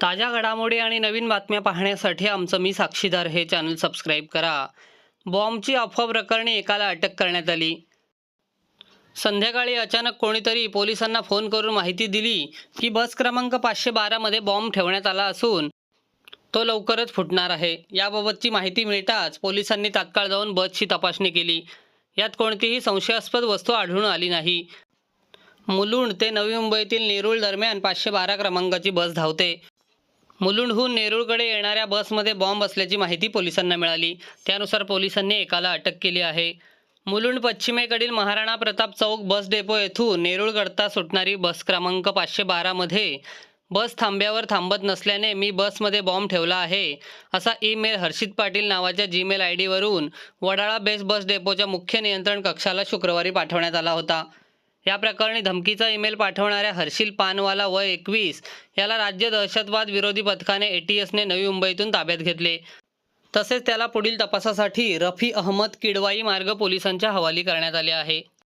ताज्या घडामोडी आणि नवीन बातम्या पाहण्यासाठी आमचं मी साक्षीदार हे चॅनल सबस्क्राईब करा. बॉम्बची अफवा प्रकरणी एकाला अटक करण्यात आली. संध्याकाळी अचानक कोणीतरी पोलिसांना फोन करून माहिती दिली की बस क्रमांक पाचशे बारामध्ये बॉम्ब ठेवण्यात आला असून तो लवकरच फुटणार आहे. याबाबतची माहिती मिळताच पोलिसांनी तात्काळ जाऊन बसची तपासणी केली. यात कोणतीही संशयास्पद वस्तू आढळून आली नाही. मुलुंड ते नवी मुंबईतील नेरूळ दरम्यान पाचशे बारा क्रमांकाची बस धावते. मुलुंडहून नेरूळकडे येणाऱ्या बसमध्ये बॉम्ब असल्याची माहिती पोलिसांना मिळाली. त्यानुसार पोलिसांनी एकाला अटक केली आहे. मुलुंड पश्चिमेकडील महाराणा प्रताप चौक बस डेपो येथून नेरूळकडता सुटणारी बस क्रमांक पाचशे बारामध्ये बस थांब्यावर थांबत नसल्याने मी बसमध्ये बॉम्ब ठेवला आहे असा ईमेल हर्षित पाटील नावाच्या जीमेल आय डीवरून वडाळा बेस बस डेपोच्या मुख्य नियंत्रण कक्षाला शुक्रवारी पाठवण्यात आला होता. या प्रकरणी धमकीचा ईमेल पाठवणाऱ्या हर्षिल पानवाला वय एकवीस. याला राज्य दहशतवाद विरोधी पथकाने ए टी एसने नवी मुंबईतून ताब्यात घेतले. तसेच त्याला पुढील तपासासाठी रफी अहमद किडवाई मार्ग पोलिसांच्या हवाली करण्यात आले आहे.